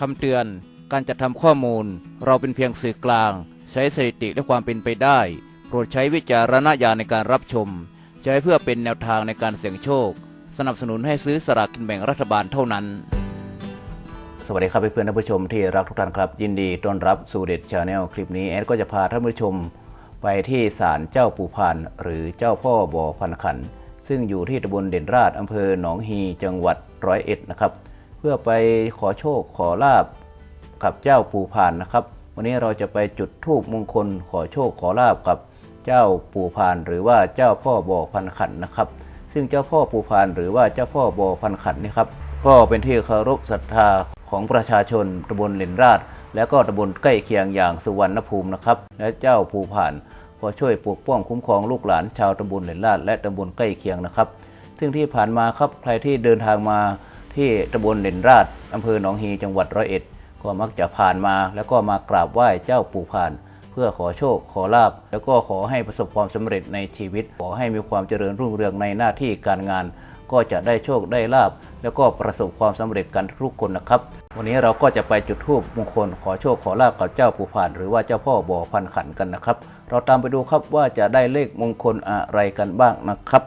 คำเตือน การจัดทำข้อมูล เราเป็นเพียงสื่อกลาง ใช้สถิติและความเป็นไปได้ โปรดใช้วิจารณญาณในการรับชม ใช้เพื่อเป็นแนวทางในการเสี่ยงโชค สนับสนุนให้ซื้อสลากกินแบ่งรัฐบาลเท่านั้น สวัสดีครับเพื่อนท่านผู้ชมที่รักทุกท่านครับ ยินดีต้อนรับสู่เด็ดชาแนลคลิปนี้แอดก็จะพาท่านผู้ชม ไปที่ศาลเจ้าปู่พานหรือเจ้าพ่อบ่อพันขันซึ่งอยู่ที่ตำบลเด่นราชอำเภอหนองฮีจังหวัดร้อยเอ็ดนะครับ เพื่อไปขอโชคขอลาบกับเจ้าปู่พานนะครับ วันนี้เราจะไปจุดธูปมงคลขอโชคขอลาบกับเจ้าปู่พาน หรือว่าเจ้าพ่อบ่อพันขันนะครับ ซึ่งเจ้าพ่อปู่พาน หรือว่าเจ้าพ่อบ่อพันขันนี่ครับก็เป็นที่เคารพศรัทธาของประชาชนตำบลเด่นราช และก็ตำบลใกล้เคียงอย่างสุวรรณภูมินะครับ และเจ้าปู่พานขอช่วยปกป้องคุ้มครองลูกหลานชาวตำบลเหลนลาดและตำบลใกล้เคียงนะครับ ซึ่งที่ผ่านมาครับใครที่เดินทางมา ที่ตำบลเหลนราดอำเภอหนองฮีจังหวัดร้อยเอ็ด ก็มักจะผ่านมาแล้วก็มากราบไหว้เจ้าปู่ผ่าน เพื่อขอโชคขอลาบ แล้วก็ขอให้ประสบความสำเร็จในชีวิต ขอให้มีความเจริญรุ่งเรืองในหน้าที่การงาน ก็จะได้โชคได้ลาบ แล้วก็ประสบความสำเร็จกันทุกคนนะครับ วันนี้เราก็จะไปจุดธูปมงคลขอโชคขอลาบกับเจ้าปู่ผ่าน หรือว่าเจ้าพ่อบ่อพันขันกันนะครับ เราตามไปดูครับว่าจะได้เลขมงคลอะไรกันบ้างนะครับ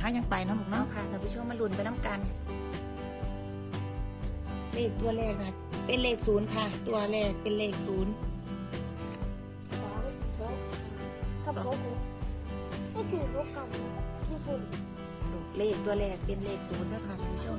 หน้าเขายังไปเนาะลูกเนาะค่ะท่านผู้ชมมาลุ้นไปน้ำกัน เลขตัวแรกนะเป็นเลขศูนย์ค่ะ ตัวแรกเป็นเลขศูนย์กับเขาก็ถือรถกับญี่ปุ่นเลขตัวแรกเป็นเลขศูนย์นะคะท่านผู้ชม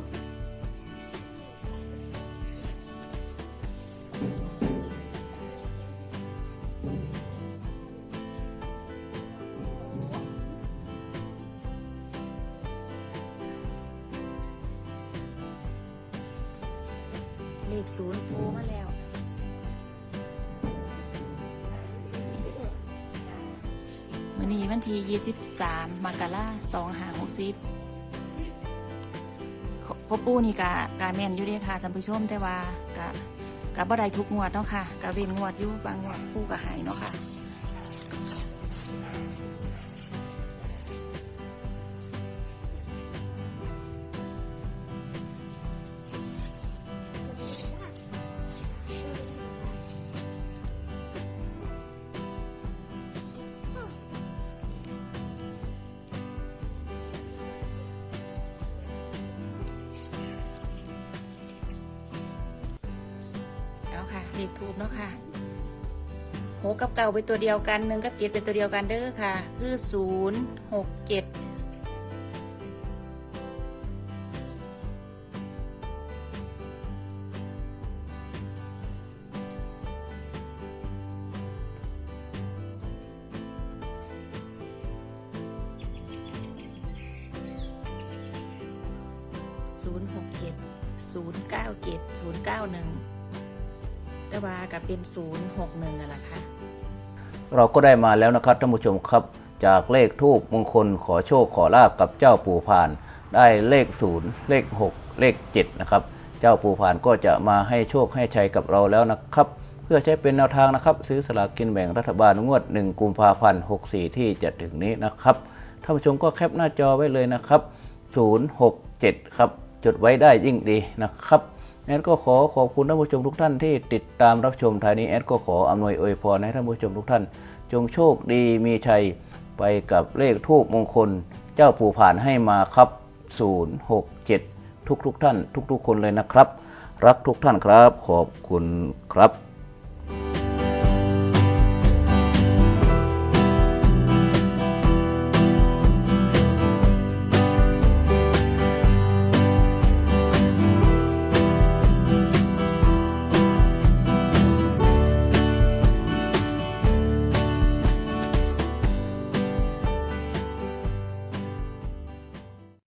เลขศูนย์โผล่มาแล้ว วันนี้วันที่ 23มกราคม2560พ่อปู่นี่กะกะแม่นอยู่เด้ค่ะท่านผู้ชมแต่ว่ากะกะบ่ได้ทุกงวดเนาะค่ะกะเว้นงวดอยู่บางงวดปู่กะหายเนาะค่ะ ค่ะเลขทูบเนาะค่ะโหกกับเก่าเป็นตัวเดียวกันหนึ่งกับเจ็ดเป็นตัวเดียวกันเด้อค่ะ คือศูนย์หกเจ็ดศูนย์หกเก็ดศูนย์เก้าเก็ดศูนย์เก้าหนึ่ง แต่ว่ากับเป็นศูนย์หกหนึ่งอะล่ะค่ะเราก็ได้มาแล้วนะครับท่านผู้ชมครับ จากเลขทูปมงคลขอโชคขอลาบกับเจ้าปู่พาน ได้เลข 0 เลข 6 เลข 7 นะครับ เจ้าปู่พานก็จะมาให้โชคให้ชัยกับเราแล้วนะครับ เพื่อใช้เป็นแนวทางนะครับ ซื้อสลากกินแบ่งรัฐบาลงวด 1 กุมภาพันธ์64 ที่จะถึงนี้นะครับท่านผู้ชมก็แคปหน้าจอไว้เลยนะครับ 067 ครับ จดไว้ได้ยิ่งดีนะครับ แอดก็ขอขอบคุณท่านผู้ชมทุกท่านที่ติดตามรับชมทายนี้แอดก็ขออำนวยอวยพรให้ท่านผู้ชมทุกท่าน จงโชคดีมีชัยไปกับเลขทูปมงคล เจ้าปู่ผ่านให้มาครับ 067 ทุกทุกๆท่าน ทุกๆคนเลยนะครับ รักทุกท่านครับ ขอบคุณครับ